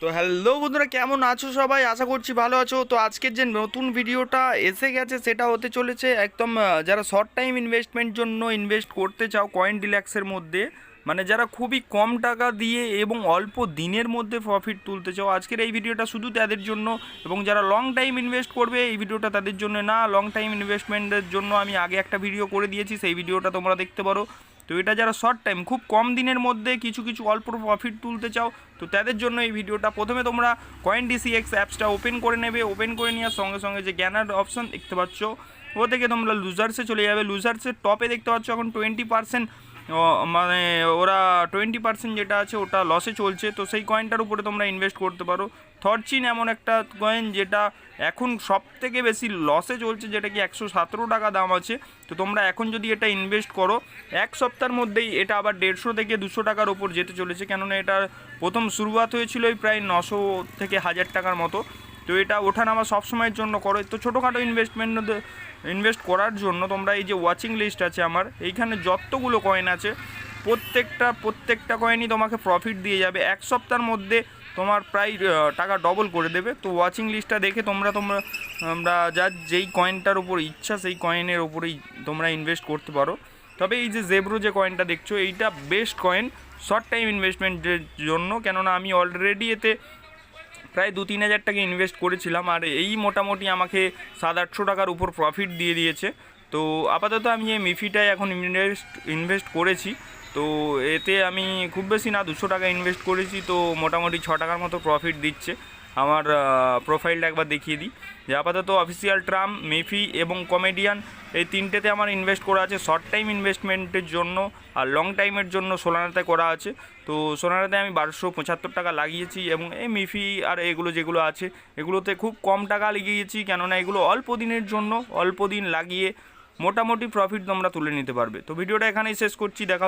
তো হ্যালো বন্ধুরা, কেমন আছো সবাই? আশা করছি ভালো আছো। তো আজকের যে নতুন ভিডিওটা এসে গেছে, সেটা হতে চলেছে একদম যারা শর্ট টাইম ইনভেস্টমেন্ট জন্য ইনভেস্ট করতে চাও কয়েন ডিল্যাক্সের মধ্যে মানে যারা খুবই কম টাকা দিয়ে এবং অল্প দিনের মধ্যে প্রফিট তুলতে চাও, আজকের এই ভিডিওটা শুধু তাদের জন্য এবং যারা লং টাইম ইনভেস্ট করবে, এই ভিডিওটা তাদের জন্য না। লং টাইম ইনভেস্টমেন্টের জন্য আমি আগে একটা ভিডিও করে দিয়েছি, সেই ভিডিওটা তোমরা দেখতে পারো। তো এটা যারা শর্ট টাইম খুব কম দিনের মধ্যে কিছু কিছু অল্প প্রফিট তুলতে চাও, তো তাদের জন্য এই ভিডিওটা প্রথমে তোমরা কয়েন ডিসিএক্স অ্যাপসটা ওপেন করে নেবে। ওপেন করে নেওয়ার সঙ্গে সঙ্গে যে জ্ঞানার অপশন দেখতে পাচ্ছ, ও থেকে তোমরা লুজার্সে চলে যাবে। লুজার্সের টপে দেখতে পাচ্ছ, এখন টোয়েন্টি পার্সেন্ট মানে ওরা টোয়েন্টি পার্সেন্ট যেটা আছে ওটা লসে চলছে। তো সেই কয়েনটার উপরে তোমরা ইনভেস্ট করতে পারো। থরচিন এমন একটা কয়েন যেটা এখন সব থেকে বেশি লসে চলছে, যেটা কি একশো সতেরো টাকা দাম আছে। তো তোমরা এখন যদি এটা ইনভেস্ট করো, এক সপ্তাহের মধ্যেই এটা আবার দেড়শো থেকে দুশো টাকার ওপর যেতে চলেছে। কেননা এটার প্রথম শুরুয়াত হয়েছিল প্রায় নশো থেকে হাজার টাকার মতো। তো এটা ওঠানামা সবসময়ের জন্য করো। তো ছোটোখাটো ইনভেস্টমেন্ট ইনভেস্ট করার জন্য তোমরা এই যে ওয়াচিং লিস্ট আছে আমার, এইখানে যতগুলো কয়েন আছে, প্রত্যেকটা প্রত্যেকটা কয়েনই তোমাকে প্রফিট দিয়ে যাবে। এক সপ্তাহের মধ্যে তোমার প্রায় টাকা ডবল করে দেবে। তো ওয়াচিং লিস্টটা দেখে তোমরা তোমরা, আমরা যার যেই কয়েনটার উপর ইচ্ছা, সেই কয়েনের ওপরেই তোমরা ইনভেস্ট করতে পারো। তবে এই যে জেব্রো যে কয়েনটা দেখছ, এইটা বেস্ট কয়েন শর্ট টাইম ইনভেস্টমেন্টের জন্য। কেননা আমি অলরেডি এতে প্রায় দু তিন হাজার টাকা ইনভেস্ট করেছিলাম আর এই মোটামুটি আমাকে সাত আটশো টাকার উপর প্রফিট দিয়ে দিয়েছে। তো আপাতত আমি এই মিফিটায় এখন ইনভেস্ট ইনভেস্ট করেছি। তো এতে আমি খুব বেশি না, দুশো টাকা ইনভেস্ট করেছি। তো মোটামুটি ছ টাকার মতো প্রফিট দিচ্ছে। আমার প্রোফাইলটা একবার দেখিয়ে দিই। যে আপাতত অফিসিয়াল ট্রাম, মেফি এবং কমেডিয়ান এই তিনটেতে আমার ইনভেস্ট করা আছে। শর্ট টাইম ইনভেস্টমেন্টের জন্য আর লং টাইমের জন্য সোলানাতে করা আছে। তো সোনারাতে আমি বারোশো পঁচাত্তর টাকা লাগিয়েছি এবং এই মিফি আর এগুলো যেগুলো আছে, এগুলোতে খুব কম টাকা লাগিয়েছি। কেননা এগুলো অল্প দিনের জন্য, অল্প দিন লাগিয়ে মোটামুটি প্রফিট তোমরা তুলে নিতে পারবে। তো ভিডিওটা এখানেই শেষ করছি। দেখা